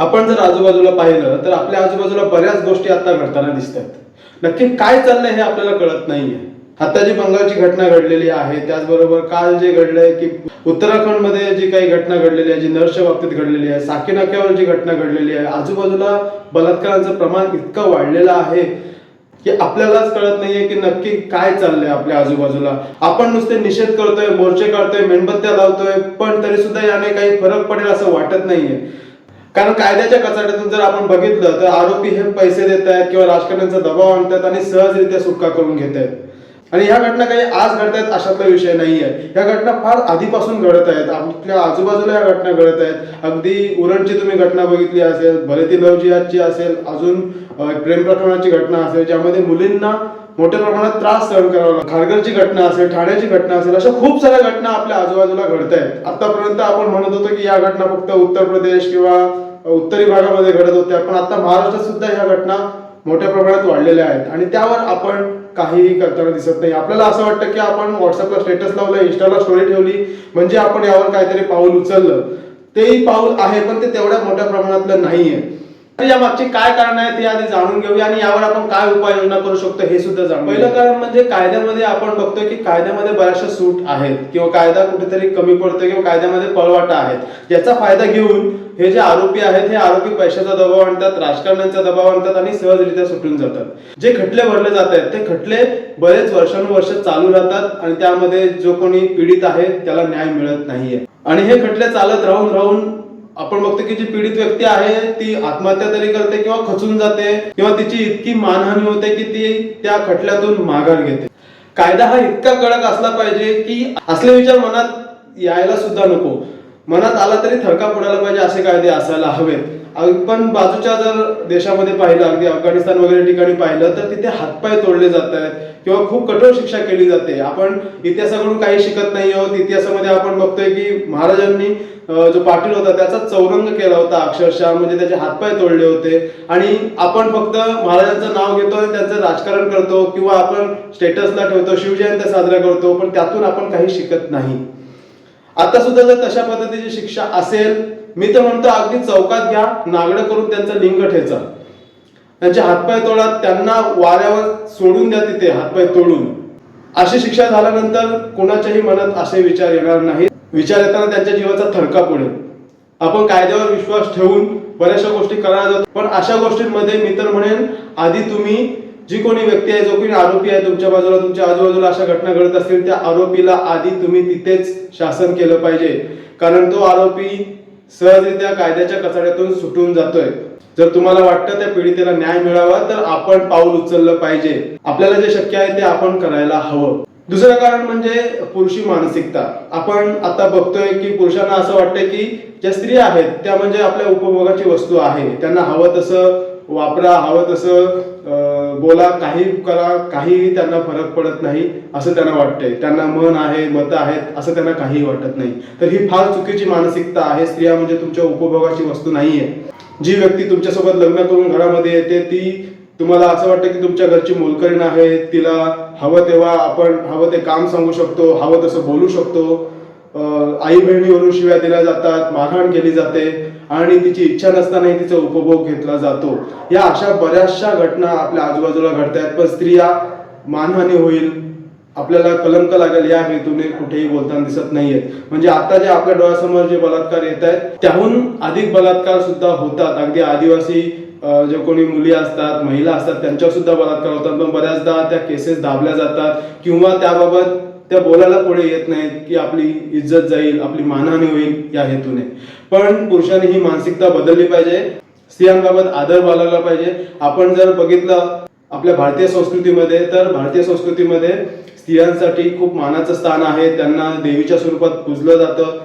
आपण जर आजूबाजूला पाहिलं तर आपल्या आजूबाजूला बऱ्याच गोष्टी आता घडताना दिसतात. नक्की काय चाललंय हे आपल्याला कळत नाहीये. आता जी बंगालची घटना घडलेली आहे त्याचबरोबर काल जे घडलंय की उत्तराखंडमध्ये जी काही घटना घडलेली आहे जी नर्सच्या बाबतीत घडलेली आहे साकीनाक्यावर जी घटना घडलेली आहे आजूबाजूला बलात्काराचं प्रमाण इतकं वाढलेलं आहे की आपल्यालाच कळत नाहीये की नक्की काय चाललंय आपल्या आजूबाजूला. आपण नुसते निषेध करतोय मोर्चे काढतोय मेणबत्त्या लावतोय पण तरी सुद्धा याने काही फरक पडेल असं वाटत नाहीये. कारण कायद्याच्या कचाट्यातून जर आपण बघितलं तर आरोपी हे पैसे देत आहेत किंवा राजकारण्यांचा दबाव आणतात आणि सहजरित्या सुटका करून घेत आहेत. आणि ह्या घटना काही आज घडत आहेत अशातला विषय नाही आहे. ह्या घटना फार आधीपासून घडत आहेत. आपल्या आजूबाजूला ह्या घटना घडत आहेत. अगदी उरणची तुम्ही घटना बघितली असेल भले ती लव असेल अजून प्रेम प्रकरणाची घटना असेल ज्यामध्ये मुलींना मोठ्या प्रमाणात त्रास सहन करावा लागतो. खारघरची घटना असेल ठाण्याची घटना असेल अशा खूप साऱ्या घटना आपल्या आजूबाजूला घडत आहेत. आतापर्यंत आपण म्हणत होतो की या घटना फक्त उत्तर प्रदेश किंवा उत्तरी भागामध्ये घडत होत्या पण आता महाराष्ट्रात सुद्धा ह्या घटना मोठ्या प्रमाणात वाढलेल्या आहेत. आणि त्यावर आपण काहीही करताना दिसत नाही. आपल्याला असं वाटतं की आपण व्हॉट्सअपला स्टेटस लावलं इंस्टाला स्टोरी ठेवली म्हणजे आपण यावर काहीतरी पाऊल उचललं. तेही पाऊल आहे पण ते तेवढ्या मोठ्या प्रमाणातलं नाहीये. या मागची काय कारण आहे ते आधी जाणून घेऊया आणि यावर आपण काय उपाययोजना करू शकतो हे सुद्धा जाणून पहिलं कारण म्हणजे कायद्यामध्ये आपण बघतोय की कायद्यामध्ये बऱ्याचशा सूट आहेत किंवा कायदा कुठेतरी कमी पडतोय किंवा कायद्यामध्ये पळवाटा आहेत. याचा फायदा घेऊन हे जे आरोपी आहेत हे आरोपी पैशाचा दबाव आणतात राजकारण्यांचा दबाव आणतात आणि सहजरित्या सुटून जातात. जे खटले भरले जात आहेत ते खटले बरेच वर्षानुवर्ष चालू राहतात आणि त्यामध्ये जो कोणी पीडित आहे त्याला न्याय मिळत नाहीये. आणि हे खटले चालत राहून राहून आपण बघतो की जी पीडित व्यक्ती आहे ती आत्महत्या तरी करते किंवा खचून जाते किंवा तिची इतकी मानहानी होते की ती त्या खटल्यातून माघार घेते. कायदा हा इतका कडक असला पाहिजे की असले विचार मनात यायला सुद्धा नको. मनात आला तरी थरका पडायला पाहिजे असे कायदे असायला हवेत. पण बाजूच्या जर देशामध्ये पाहिलं अगदी अफगाणिस्तान वगैरे ठिकाणी पाहिलं तर तिथे हातपाय तोडले जात आहेत किंवा खूप कठोर शिक्षा केली जाते. आपण इतिहासाकडून काही शिकत नाही आहोत. इतिहासामध्ये आपण बघतोय की महाराजांनी जो पाटील होता त्याचा चौरंग केला होता अक्षरशः म्हणजे त्याचे हातपाय तोडले होते. आणि आपण फक्त महाराजांचं नाव घेतो आणि त्यांचं राजकारण करतो किंवा आपण स्टेटसला ठेवतो शिवजयंती साजरा करतो पण त्यातून आपण काही शिकत नाही. आता सुद्धा जर तशा पद्धतीची शिक्षा असेल मी तर म्हणतो अगदी चौकात घ्या नागडं करून त्यांचं लिंग ठेचा. त्यांचे हातपाय तोडा त्यांना वाऱ्यावर सोडून द्या तिथे हातपाय तोडून. अशी शिक्षा झाल्यानंतर कोणाच्याही मनात असे विचार येणार नाही विचार येताना त्यांच्या जीवाचा थरका पडेल आपण कायद्यावर विश्वास ठेवून बऱ्याचशा गोष्टी करायला जातो. पण अशा गोष्टींमध्ये मी तर म्हणेन आधी तुम्ही जी कोणी व्यक्ती आहे जो कोणी आरोपी आहे तुमच्या बाजूला तुमच्या आजूबाजूला अशा घटना घडत असतील त्या आरोपीला आधी तुम्ही तिथेच शासन केलं पाहिजे. कारण तो आरोपी सहजरित्या कायद्याच्या कचाड्यातून सुटून जातोय. जर तुम्हाला वाटतं त्या पीडितेला न्याय मिळावा तर आपण पाऊल उचललं पाहिजे. आपल्याला जे शक्य आहे ते आपण करायला हवं. दुसरं कारण म्हणजे पुरुषी मानसिकता. आपण आता बघतोय की पुरुषांना असं वाटतंय की ज्या स्त्रिया आहेत त्या म्हणजे आपल्या उपभोगाची वस्तू आहे. त्यांना हवं तसं वापरा हवं तसं बोला काही करा काहीही त्यांना फरक पडत नाही असं त्यांना वाटतंय. त्यांना मन आहे मतं आहेत असं त्यांना काहीही वाटत नाही. तर ही फार चुकीची मानसिकता आहे. स्त्रिया म्हणजे तुमच्या उपभोगाची वस्तू नाही आहे जी व्यक्ती तुमच्यासोबत लग्न करून घरामध्ये येते ती तुम्हाला असं वाटतं की तुमच्या घरची मोलकरीण आहे तिला हवं तेव्हा आपण हवं ते काम सांगू शकतो हवं तसं बोलू शकतो. आई बहिणीवरून शिव्या दिल्या जातात मारहाण केली जाते आणि तिची इच्छा नसतानाही तिचा उपभोग घेतला जातो. या अशा बऱ्याचशा घटना आपल्या आजूबाजूला घडतायत पण स्त्रिया मानहानी होईल. आपल्याला कलंक लागेल या हेतूने कुठेही बोलताना दिसत नाहीयेत. म्हणजे आता जे आपल्या डोळ्यासमोर जे बलात्कार येत आहेत त्याहून अधिक बलात्कार सुद्धा होतात. अगदी आदिवासी जे कोणी मुली असतात महिला असतात त्यांच्यावर सुद्धा बलात्कार होतात. पण बऱ्याचदा त्या केसेस दाबल्या जातात किंवा त्याबाबत त्या बोलायला पुढे येत नाहीत की आपली इज्जत जाईल आपली मानहानी होईल या हेतूने. पण पुरुषांनी ही मानसिकता बदलली पाहिजे स्त्रियांबाबत आदर बाळगला पाहिजे. आपण जर बघितलं आपल्या भारतीय संस्कृतीमध्ये तर भारतीय संस्कृतीमध्ये स्त्रियांसाठी खूप मानाचं स्थान आहे. त्यांना देवीच्या स्वरूपात पूजलं जातं.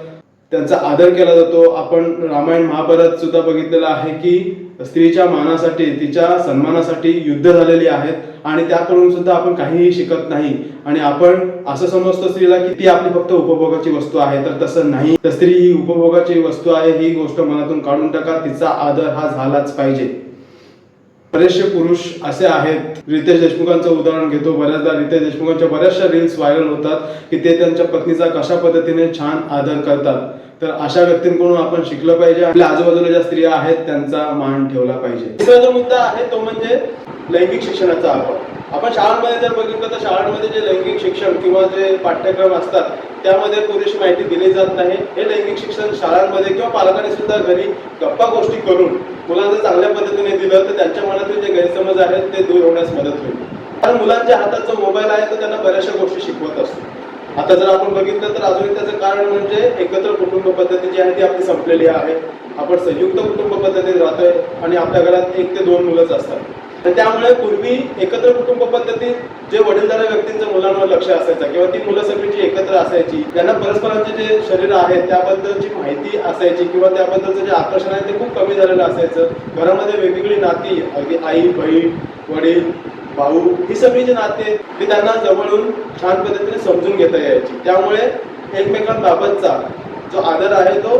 त्यांचा आदर केला जातो. आपण रामायण महाभारत सुद्धा बघितलेलं आहे की स्त्रीच्या मानासाठी तिच्या सन्मानासाठी युद्ध झालेली आहेत आणि त्याकडून सुद्धा आपण काहीही शिकत नाही. आणि आपण असं समजतो स्त्रीला की ती आपली फक्त उपभोगाची वस्तू आहे. तर तसं नाही. तर स्त्री ही उपभोगाची वस्तू आहे ही गोष्ट मनातून काढून टाका. तिचा आदर हा झालाच पाहिजे. बरेचसे पुरुष असे आहेत. रितेश देशमुखांचं उदाहरण घेतो. बऱ्याचदा रितेश देशमुखांच्या बऱ्याचशा रील्स व्हायरल होतात की ते त्यांच्या पत्नीचा कशा पद्धतीने छान आदर करतात. तर अशा व्यक्तींकडून आपण शिकलं पाहिजे. आपल्या आजूबाजूला ज्या स्त्रिया आहेत त्यांचा मान ठेवला पाहिजे. दुसरा जो मुद्दा आहे तो म्हणजे लैंगिक शिक्षणाचा अभाव आपण शाळांमध्ये जर बघितलं तर शाळांमध्ये जे लैंगिक शिक्षण किंवा जे पाठ्यक्रम असतात त्यामध्ये पुरेशी माहिती दिली जात नाही. हे लैंगिक शिक्षण शाळांमध्ये किंवा पालकांनी सुद्धा घरी गप्पा गोष्टी करून मुलांना चांगल्या पद्धतीने दिलं तर त्यांच्या मनातील जे गैरसमज आहेत ते दूर होण्यास मदत होईल. कारण मुलांच्या हातात जो मोबाईल आहे तो त्यांना बऱ्याचशा गोष्टी शिकवत असतो. आता जर आपण बघितलं तर अजून त्याचं कारण म्हणजे एकत्र कुटुंब पद्धती जी आहे ती आपली संपलेली आहे. आपण संयुक्त कुटुंब पद्धतीत राहतोय आणि आपल्या घरात एक ते दोन मुलंच असतात. तर त्यामुळे पूर्वी एकत्र कुटुंब पद्धतीत जे वडीलधाऱ्या व्यक्तींचं मुलांवर लक्ष असायचं किंवा ती मुलं सगळी जी एकत्र असायची त्यांना परस्परांचे जे शरीर आहे त्याबद्दलची माहिती असायची किंवा त्याबद्दलचं जे आकर्षण आहे ते खूप कमी झालेलं असायचं. घरामध्ये वेगवेगळी नाती अगदी आई बहीण वडील भाऊ ही सगळी जी नाते आहेत, ती त्यांना जवळून छान पद्धतीने समजून घेता यायची. त्यामुळे एकमेकांबाबतचा जो आदर आहे तो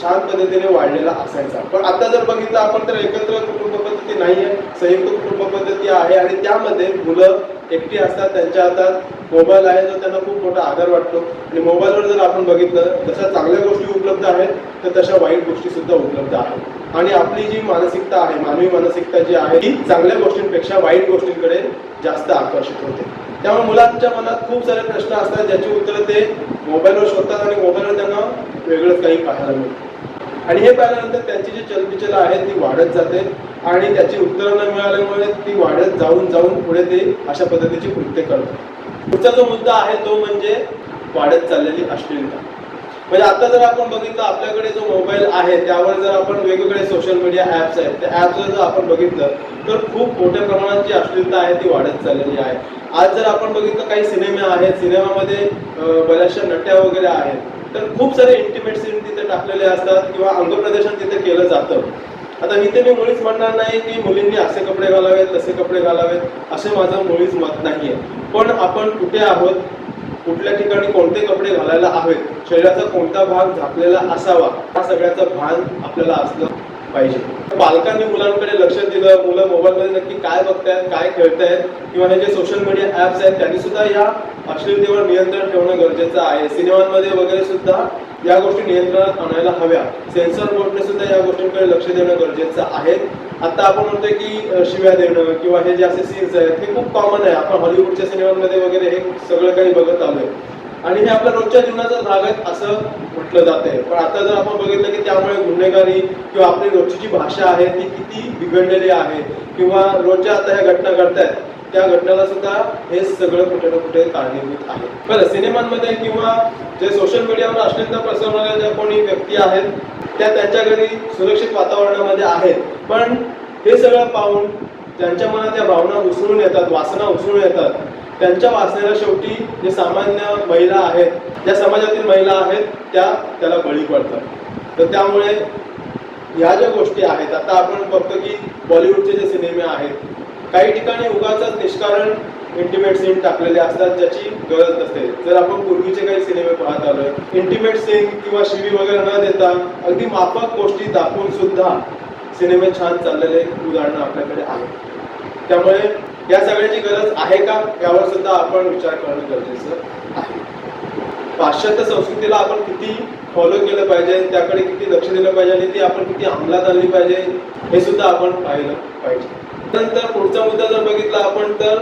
छान पद्धतीने वाढलेला असायचा. पण आता जर बघितलं आपण तर एकत्र कुटुंब पद्धती आहे संयुक्त कुटुंब पद्धती आहे आणि त्यामध्ये मुलं एकटी असतात त्यांच्या हातात मोबाईल आहे जो त्यांना खूप मोठा आधार वाटतो. आणि मोबाईलवर जर आपण बघितलं जशा चांगल्या गोष्टी उपलब्ध आहेत तर तशा वाईट गोष्टीसुद्धा उपलब्ध आहेत. आणि आपली जी मानसिकता आहे मानवी मानसिकता जी आहे ती चांगल्या गोष्टींपेक्षा वाईट गोष्टींकडे जास्त आकर्षित होते. त्यामुळे मुलांच्या मनात खूप सारे प्रश्न असतात ज्याची उत्तरं ते मोबाईलवर शोधतात आणि मोबाईलवर त्यांना वेगळंच काही पाहायला मिळतं. आणि हे पाहिल्यानंतर त्यांची जी चलबिचल आहे ती वाढत जाते आणि त्याची उत्तरं न मिळाल्यामुळे ती वाढत जाऊन जाऊन पुढे ते अशा पद्धतीची कृत्य करतात. पुढचा जो मुद्दा आहे तो म्हणजे वाढत चाललेली अश्लीलता. म्हणजे आता जर आपण बघितलं आपल्याकडे जो मोबाईल आहे त्यावर जर आपण वेगवेगळे सोशल मीडिया ॲप्स आहेत त्या ॲप्सवर जर आपण बघितलं तर खूप मोठ्या प्रमाणात जी अश्लीलता आहे ती वाढत चाललेली आहे. आज जर आपण बघितलं काही सिनेमे आहेत सिनेमामध्ये बऱ्याचशा नट्या वगैरे आहेत तर खूप सारे इंटिमेट सीन तिथे टाकलेले असतात किंवा अंगप्रदर्शन तिथे केलं जातं. आता इथे मी मुळीच म्हणणार नाही की मुलींनी असे कपडे घालावेत तसे कपडे घालावेत असे माझं मुळीच मत नाही आहे पण आपण कुठे आहोत कुठल्या ठिकाणी कोणते कपडे घालायला हवेत शरीराचा कोणता भाग झाकलेला असावा हा सगळ्याचं भान आपल्याला असलं पाहिजे. पालकांनी मुलांकडे लक्ष दिलं मुलं मोबाईलमध्ये नक्की काय बघतायत काय खेळतायत किंवा हे जे सोशल मीडिया ऍप्स आहेत त्यांनी सुद्धा या अश्लीलतेवर नियंत्रण ठेवणं गरजेचं आहे. सिनेमांमध्ये वगैरे सुद्धा या गोष्टी नियंत्रणात आणायला हव्या. सेन्सर बोर्डने सुद्धा या गोष्टींकडे लक्ष देणं गरजेचं आहे. आता आपण म्हणतोय की शिव्या देणं किंवा हे जे असे सीन्स आहेत हे खूप कॉमन आहे. आपण हॉलिवूडच्या सिनेमांमध्ये वगैरे हे सगळं काही बघत आलोय. आणि हे आपल्या रोजच्या जीवनाचा भाग आहे असं म्हटलं जात आहे पण आता जर आपण बघितलं की त्यामुळे गुन्हेगारी किंवा आपली रोजची जी भाषा आहे ती किती बिघडलेली आहे किंवा रोजच्या आता ह्या घटना घडतायत त्या घटनेला सुद्धा हे सगळं कुठे ना कुठे कारणीभूत आहे. बरं सिनेमांमध्ये किंवा जे सोशल मीडियावर अश्लीलता पसरवणाऱ्या ज्या कोणी व्यक्ती आहेत त्या त्यांच्या घरी सुरक्षित वातावरणामध्ये आहेत. पण हे सगळं पाहून त्यांच्या मनात त्या भावना उसळून येतात वासना उसळून येतात त्यांच्या वासनेला शेवटी जे सामान्य महिला आहेत ज्या समाजातील महिला आहेत त्या त्याला बळी पडतात. तर त्यामुळे ह्या ज्या गोष्टी आहेत आता आपण बघतो की बॉलिवूडचे जे सिनेमे आहेत काही ठिकाणी उगाच निष्कारण इंटिमेट सीन टाकलेले असतात ज्याची गरज नसते. जर आपण पूर्वीचे काही सिनेमे पाहत आलोय इंटिमेट सीन किंवा शिवी वगैरे न देता अगदी माफक गोष्टी दाखवून सुद्धा सिनेमे छान चाललेले उदाहरणं आपल्याकडे आहेत. त्यामुळे या सगळ्याची गरज आहे का? यावर सुद्धा आपण विचार करणं गरजेचं आहे. पाश्चात्य संस्कृतीला आपण किती फॉलो केलं पाहिजे त्याकडे किती लक्ष दिलं पाहिजे आणि ती आपण किती अंमलात आणली पाहिजे हे सुद्धा आपण पाहिलं पाहिजे. नंतर पुढचा मुद्दा जर बघितला आपण तर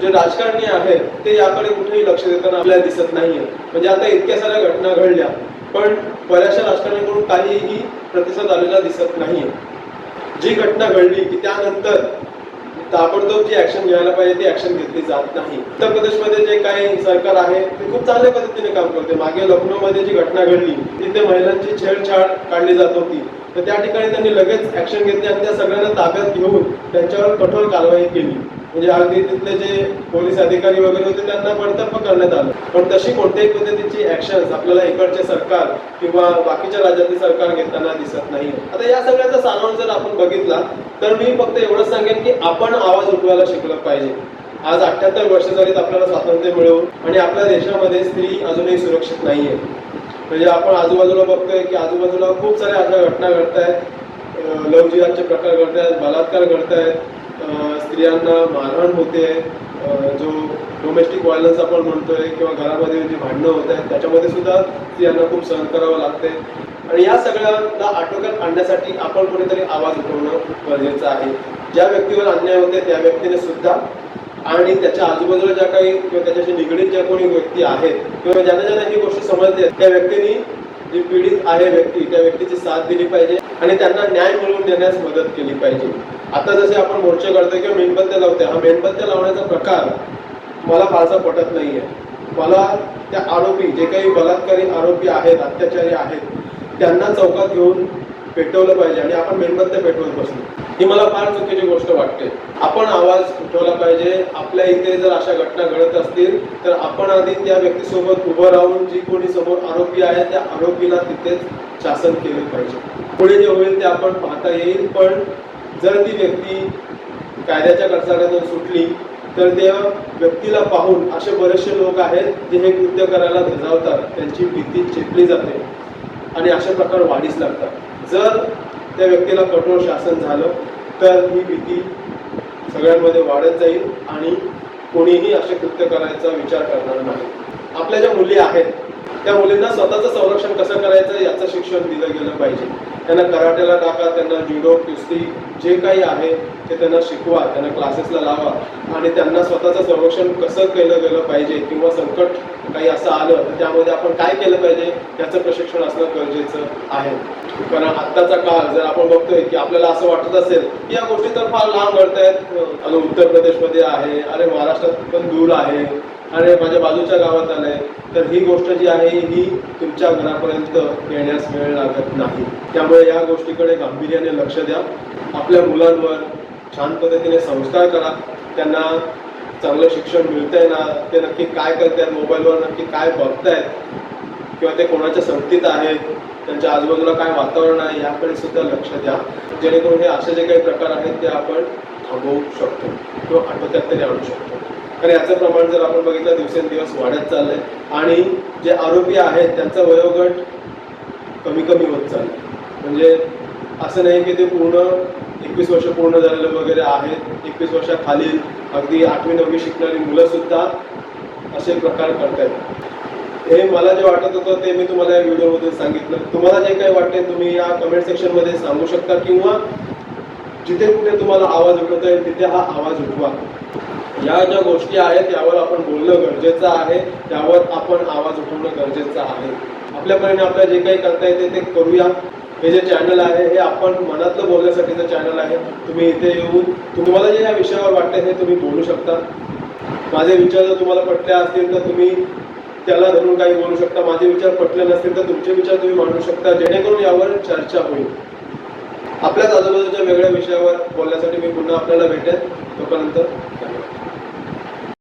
जे राजकारणी आहेत ते याकडे कुठेही लक्ष देताना आपल्याला दिसत नाहीये. म्हणजे आता इतक्या साऱ्या घटना घडल्या पण बऱ्याचशा राजकारण्यांकडून काहीही प्रतिसाद आलेला दिसत नाहीये. जी घटना घडली की त्यानंतर ताबडतोब जी ऍक्शन घ्यायला पाहिजे ती ऍक्शन घेतली जात नाही. उत्तर प्रदेशमध्ये जे काही सरकार आहे ते खूप चांगल्या पद्धतीने काम करते. मागे लखनौमध्ये जी घटना घडली तिथे महिलांची छेडछाड काढली जात होती. तर त्या ठिकाणी त्यांनी लगेच ऍक्शन घेतली आणि त्या सगळ्यांना ताब्यात घेऊन त्यांच्यावर कठोर कारवाई केली. म्हणजे अगदी तिथले जे पोलीस अधिकारी वगैरे होते त्यांना बडतर्फ करण्यात आलं. पण तशी कोणत्याही पद्धतीची ऍक्शन आपल्याला इकडचे सरकार किंवा बाकीच्या राज्यातील सरकार घेताना दिसत नाही. आता या सगळ्याचा सारांश जर आपण बघितला तर मी फक्त एवढंच सांगेन की आपण आवाज उठवायला शिकलं पाहिजे. आज अठ्याहत्तर वर्ष झालीत आपल्याला स्वातंत्र्य मिळवून आणि आपल्या देशामध्ये स्त्री अजूनही सुरक्षित नाहीये. म्हणजे आपण आजूबाजूला बघतोय की आजूबाजूला खूप साऱ्या अशा घटना घडत आहेत लवजिहादचे प्रकार घडत आहेत बलात्कार घडत आहेत स्त्रियांना मारहाण होते. जो डोमेस्टिक व्हायलन्स आपण म्हणतोय किंवा घरामध्ये जी भांडणं होत आहेत त्याच्यामध्ये सुद्धा स्त्रियांना खूप सहन करावं लागते. आणि या सगळ्यांना आटोक्यात आणण्यासाठी आपण कुठेतरी आवाज उठवणं खूप गरजेचं आहे. ज्या व्यक्तीवर अन्याय होते त्या व्यक्तीने सुद्धा आणि त्याच्या आजूबाजूला ज्या काही किंवा त्याच्याशी निगडीत ज्या कोणी व्यक्ती आहेत किंवा ज्यांना ज्यांना ही गोष्ट समजते त्या व्यक्तींनी जी पीडित आहे व्यक्ती त्या व्यक्तीची साथ दिली पाहिजे आणि त्यांना न्याय मिळवून देण्यास मदत केली पाहिजे. आता जसे आपण मोर्चे करतोय किंवा मेणबत्त्या लावतोय हा मेणबत्त्या लावण्याचा प्रकार मला फारसा पटत नाहीये. मला त्या आरोपी जे काही बलात्कारी आरोपी आहेत अत्याचारी आहेत त्यांना चौकात घेऊन पेटवलं पाहिजे आणि आपण मेणबत्त्या पेटवत बसलो ही मला फार चुकीची गोष्ट वाटते. आपण आवाज उठवला पाहिजे. आपल्या इथे जर अशा घटना घडत असतील तर आपण आधी त्या व्यक्तीसोबत उभं राहून जी कोणी समोर आरोपी आहे त्या आरोपीला तिथेच शासन केले पाहिजे. पुढे जे होईल ते आपण पाहता येईल पण जर ती व्यक्ती कायद्याच्या कडसाऱ्यातून सुटली तर त्या व्यक्तीला पाहून असे बरेचसे लोक आहेत जे हे कृत्य करायला धजावतात. त्यांची भीती चेपली जाते आणि अशा प्रकार वाढीस लागतात. जर त्या व्यक्तीला कठोर शासन झालं तर ही भीती सगळ्यांमध्ये वाढत जाईल आणि कोणीही असे कृत्य करायचा विचार करणार नाही. आपल्या ज्या मुली आहेत त्या मुलींना स्वतःचं संरक्षण कसं करायचं याचं शिक्षण दिलं गेलं पाहिजे. त्यांना कराटेला टाका त्यांना जुडो कुस्ती जे काही आहे ते त्यांना शिकवा त्यांना क्लासेसला लावा. आणि त्यांना स्वतःचं संरक्षण कसं केलं गेलं पाहिजे किंवा संकट काही असं आलं तर त्यामध्ये आपण काय केलं पाहिजे त्याचं प्रशिक्षण असणं गरजेचं आहे. कारण आत्ताचा काळ जर आपण बघतोय की आपल्याला असं वाटत असेल की या गोष्टी तर फार लांब घडतायत आणि उत्तर प्रदेशमध्ये आहे अरे महाराष्ट्रात पण दूर आहे. आणि माझ्या बाजूच्या गावात आलंय. तर ही गोष्ट जी आहे ही तुमच्या घरापर्यंत येण्यास वेळ लागत नाही. त्यामुळे या गोष्टीकडे गांभीर्याने लक्ष द्या. आपल्या मुलांवर छान पद्धतीने संस्कार करा. त्यांना चांगलं शिक्षण मिळतंय ना ते नक्की काय करतायत मोबाईलवर नक्की काय बघतायत किंवा ते कोणाच्या संगतीत आहेत त्यांच्या आजूबाजूला काय वातावरण आहे याकडे सुद्धा लक्ष द्या. जेणेकरून हे असे जे काही प्रकार आहेत ते आपण थांबवू शकतो किंवा आटोक्यात तरी आणू शकतो. कारण याचं प्रमाण जर आपण बघितलं दिवसेंदिवस वाढत चाललंय. आणि जे आरोपी आहेत त्यांचा वयोगट कमी कमी होत चाललंय. म्हणजे असं नाही की ते पूर्ण एकवीस वर्ष पूर्ण झालेलं वगैरे आहेत. एकवीस वर्षाखालील अगदी आठवी नववी शिकणारी मुलंसुद्धा असे प्रकार करतायत. हे मला जे वाटत होतं ते मी तुम्हाला या व्हिडिओमधून सांगितलं. तुम्हाला जे काही वाटते तुम्ही या कमेंट सेक्शनमध्ये सांगू शकता किंवा जिथे कुठे तुम्हाला आवाज उठवता येईल तिथे हा आवाज उठवा. या ज्या गोष्टी आहेत त्यावर आपण बोलणं गरजेचं आहे त्यावर आपण आवाज उठवणं गरजेचं आहे. आपल्या परीने आपल्याला जे काही करता येते ते करूया. हे जे चॅनल आहे हे आपण मनातलं बोलण्यासाठीचं चॅनल आहे. तुम्ही इथे येऊन तुम्हाला जे या विषयावर वाटते हे तुम्ही बोलू शकता. माझे विचार जर तुम्हाला पटले असतील तर तुम्ही त्याला धरून काही बोलू शकता. माझे विचार पटले नसतील तर तुमचे विचार तुम्ही मांडू शकता. जेणेकरून यावर चर्चा होईल. आपल्याच आजूबाजूच्या वेगळ्या विषयावर बोलण्यासाठी मी पुन्हा आपल्याला भेटेन. तोपर्यंत धन्यवाद.